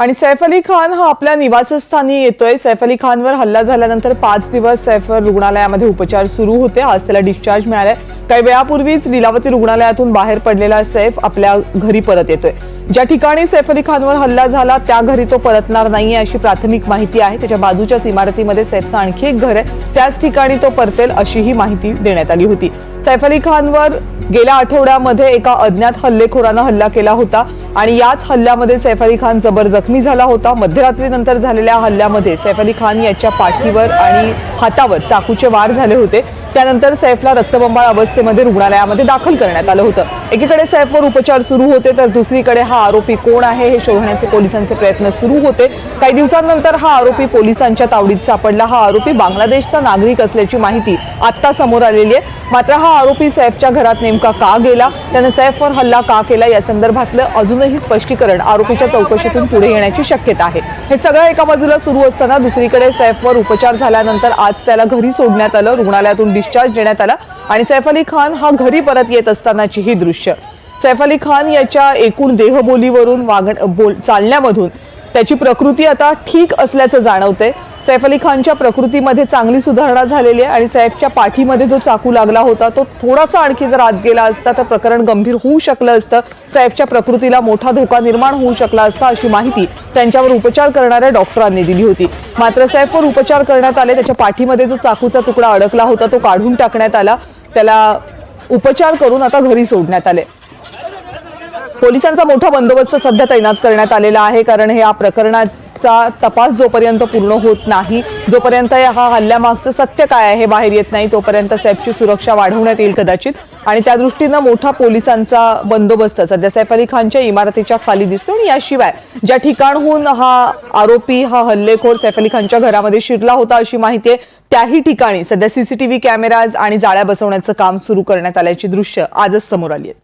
आणि सैफ अली खान हा आपल्या निवासस्थानी येतोय. सैफ अली खानवर हल्ला झाल्यानंतर पाच दिवस सैफवर रुग्णालयामध्ये उपचार सुरू होते. आज त्याला डिस्चार्ज मिळालाय. काही वेळापूर्वीच लीलावती रुग्णालयातून बाहेर पडलेला सैफ आपल्या घरी परत येतोय. ज्या ठिकाणी सैफ अली खानवर हल्ला झाला त्या घरी तो परतणार नाहीये अशी प्राथमिक माहिती आहे. त्याच्या बाजूच्याच इमारतीमध्ये सैफचं आणखी एक घर आहे. त्याच ठिकाणी तो परतेल अशीही माहिती देण्यात आली होती. सैफ अली खानवर गेल्या आठवड्यामध्ये एका अज्ञात हल्लेखोरानं हल्ला केला होता आणि याच हल्ल्यामध्ये सैफ अली खान जबर जखमी झाला होता. मध्यरात्रीनंतर झालेल्या हल्ल्यामध्ये सैफ अली खान याच्या पाठीवर आणि हातावर चाकूचे वार झाले होते. त्यानंतर सैफला रक्तबंबाळ अवस्थेमध्ये रुग्णालयामध्ये दाखल करण्यात आलं होतं. एकीकडे सैफवर उपचार सुरू होते तर दुसरीकडे हा आरोपी कोण आहे हे शोधण्याचे पोलिसांचे प्रयत्न सुरू होते. काही दिवसांनंतर हा आरोपी पोलिसांच्या तावडीत सापडला. हा आरोपी बांगलादेशचा नागरिक असल्याची माहिती आता समोर आलेली आहे. मात्र हा आरोपी सैफच्या घरात नेमका का गेला? त्यानं सैफवर हल्ला का केला? या संदर्भातलं अजूनही स्पष्टीकरण आरोपीच्या चौकशीतून पुढे येण्याची शक्यता आहे. हे सगळं एका बाजूला सुरू असताना दुसरीकडे सैफवर उपचार झाल्यानंतर आज त्याला घरी सोडण्यात आलं. रुग्णालयातून डिस्चार्ज देण्यात आला. आणि सैफ अली खान हा घरी परत येत असतानाची ही दृश्य. सैफ अली खान याच्या एकूण देहबोलीवरून वागण बोल चालण्यामधून. त्याची प्रकृती आता ठीक असल्याचं जाणवते सैफ अली खानच्या प्रकृतीमध्ये चांगली सुधारणा झालेली आहे आणि सैफच्या पाठीमध्ये जो चाकू लागला होता तो थोडासा आणखी जर आत गेला असता तर प्रकरण गंभीर होऊ शकलं असतं. सैफच्या प्रकृतीला मोठा धोका निर्माण होऊ शकला असता अशी माहिती त्यांच्यावर उपचार करणाऱ्या डॉक्टरांनी दिली होती. मात्र सैफवर उपचार करण्यात आले त्याच्या पाठीमध्ये जो चाकूचा तुकडा अडकला होता तो काढून टाकण्यात आला. त्याला उपचार करून आता घरी सोडण्यात आले. पोलिसांचा मोठा बंदोबस्त सध्या तैनात करण्यात आलेला आहे कारण हे या प्रकरणात चा तपास जोपर्यंत पूर्ण होत नाही जोपर्यंत हा हल्ल्यामागचं सत्य काय आहे हे बाहेर येत नाही तोपर्यंत सैफची सुरक्षा वाढवण्यात येईल कदाचित. आणि त्या दृष्टीनं मोठा पोलिसांचा बंदोबस्त सध्या सैफ अली खानच्या इमारतीच्या खाली दिसतो आणि याशिवाय ज्या ठिकाणहून हा आरोपी हा हल्लेखोर सैफ अली खानच्या घरामध्ये शिरला होता अशी माहिती आहे त्याही ठिकाणी सध्या सीसीटीव्ही कॅमेराज आणि जाळ्या बसवण्याचं काम सुरू करण्यात आल्याची दृश्य आजच समोर आली आहेत